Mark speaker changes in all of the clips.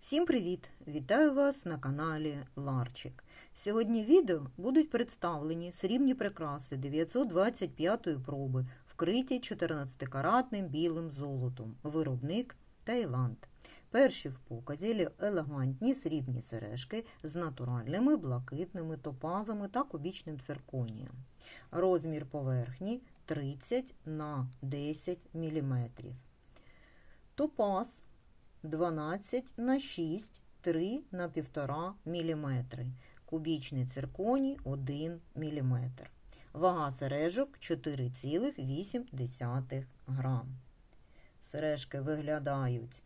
Speaker 1: Всім привіт! Вітаю вас на каналі Ларчик. Сьогодні в відео будуть представлені срібні прикраси 925-ї проби, вкриті 14-каратним білим золотом, виробник Таїланд. Перші в показі елегантні срібні сережки з натуральними блакитними топазами та кубічним цирконієм. Розмір поверхні 30 на 10 мм. Топаз 12 на 6, 3 на 1,5 мм. Кубічний цирконій 1 мм. Вага сережок 4,8 грам. Сережки виглядають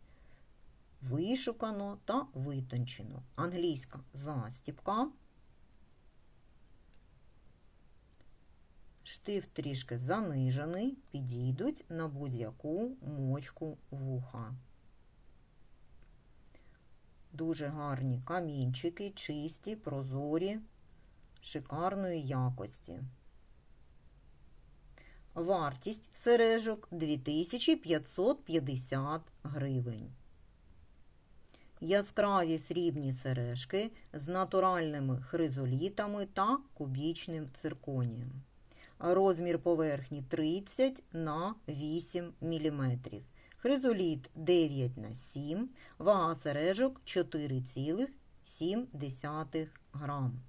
Speaker 1: вишукано та витончено. Англійська застіпка. Штифт трішки занижений, підійдуть на будь-яку мочку вуха. Дуже гарні камінчики, чисті, прозорі, шикарної якості. Вартість сережок 2550 гривень. Яскраві срібні сережки з натуральними хризолітами та кубічним цирконієм. Розмір поверхні 30 на 8 мм. Хризоліт 9 на 7, вага сережок 4,7 грам.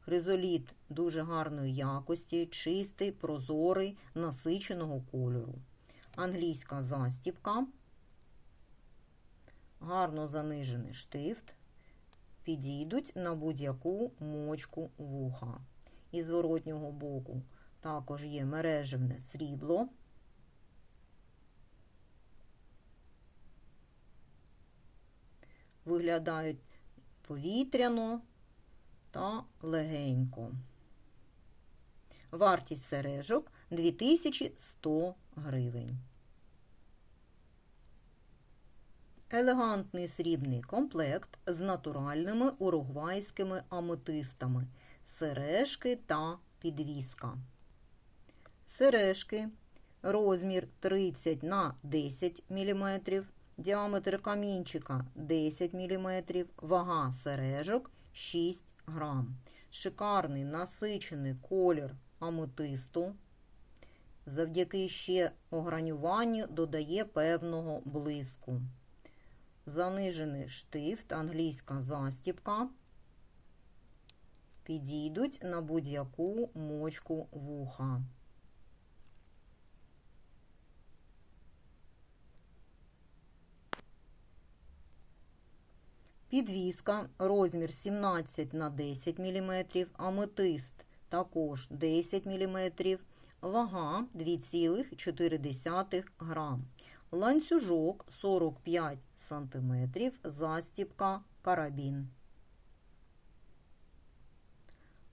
Speaker 1: Хризоліт дуже гарної якості, чистий, прозорий, насиченого кольору. Англійська застіпка, гарно занижений штифт, підійдуть на будь-яку мочку вуха. Із зворотнього боку також є мережевне срібло. Виглядають повітряно та легенько. Вартість сережок 2100 гривень. Елегантний срібний комплект з натуральними уругвайськими аметистами, сережки та підвіска. Сережки розмір 30 на 10 мм, Діаметр камінчика 10 мм, вага сережок 6 грам. Шикарний насичений колір аметисту. Завдяки ще огранюванню додає певного блиску. Занижений штифт, англійська застіпка. Підійдуть на будь-яку мочку вуха. Підвіска розмір 17 на 10 мм, аметист також 10 мм, вага 2,4 грам. Ланцюжок 45 см, застіпка карабін.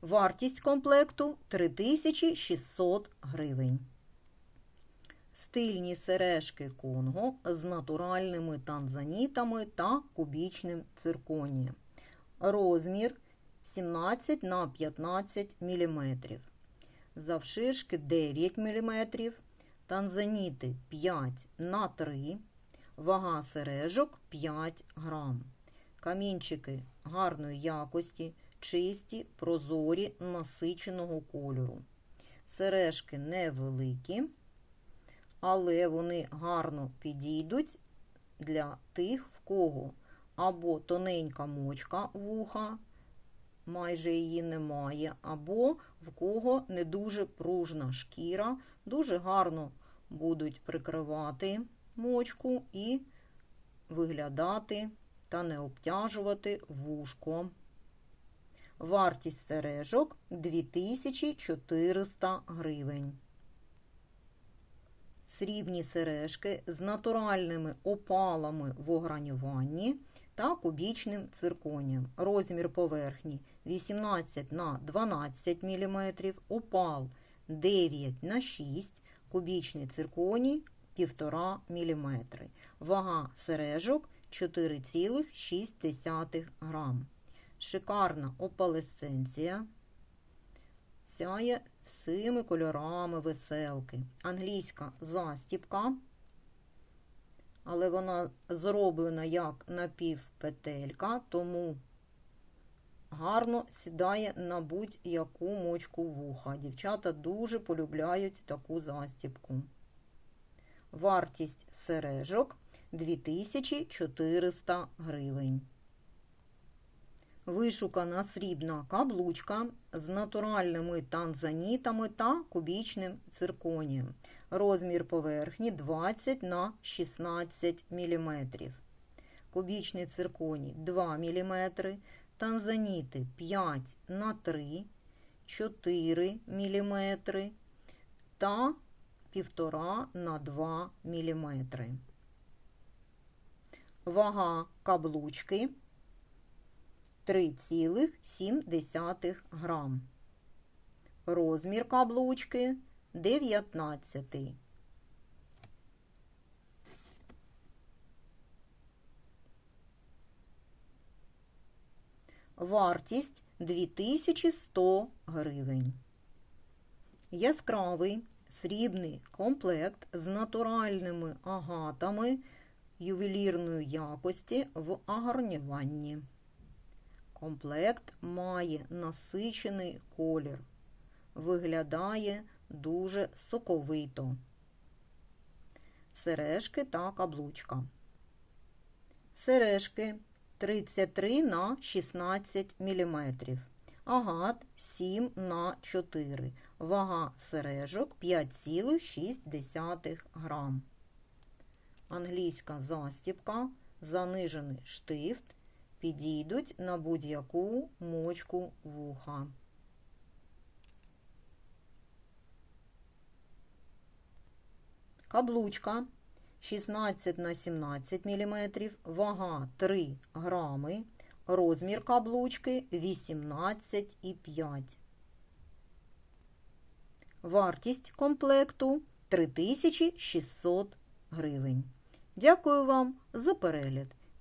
Speaker 1: Вартість комплекту 3600 гривень. Стильні сережки Конго з натуральними танзанітами та кубічним цирконієм. Розмір 17 на 15 мм. Завширшки 9 мм. Танзаніти 5 на 3 Вага сережок 5 грам. Камінчики гарної якості, чисті, прозорі, насиченого кольору. Сережки невеликі але вони гарно підійдуть для тих, в кого або тоненька мочка вуха, майже її немає, або в кого не дуже пружна шкіра, дуже гарно будуть прикривати мочку і виглядати та не обтяжувати вушко. Вартість сережок 2400 гривень срібні сережки з натуральними опалами в огранюванні та кубічним цирконієм. Розмір поверхні 18 на 12 мм, опал 9 на 6 кубічний цирконій 1,5 мм. Вага сережок 4,6 грам. Шикарна опалесценція. Сяє всіми кольорами веселки. Англійська застіпка. але вона зроблена як напівпетелька, тому гарно сідає на будь-яку мочку вуха. Дівчата дуже полюбляють таку застібку. Вартість сережок 2400 гривень. Вишукана срібна каблучка з натуральними танзанітами та кубічним цирконієм. Розмір поверхні 20 на 16 мм. Кубічний цирконій 2 мм. Танзаніти 5 на 3, 4 мм та 1,5 на 2 мм. Вага каблучки 3,7 грам. Розмір каблучки 19. Вартість 2100 гривень. Яскравий срібний комплект з натуральними агатами ювелірної якості в агарнюванні. Комплект має насичений колір, виглядає дуже соковито. Сережки та каблучка. Сережки 33 на 16 мм. Агат 7 на 4. Вага сережок 5,6 грам. Англійська застібка, занижений штифт підійдуть на будь-яку мочку вуха. Каблучка 16 на 17 мм, вага 3 грами, розмір каблучки 18,5. Вартість комплекту 3600 гривень. Дякую вам за перегляд.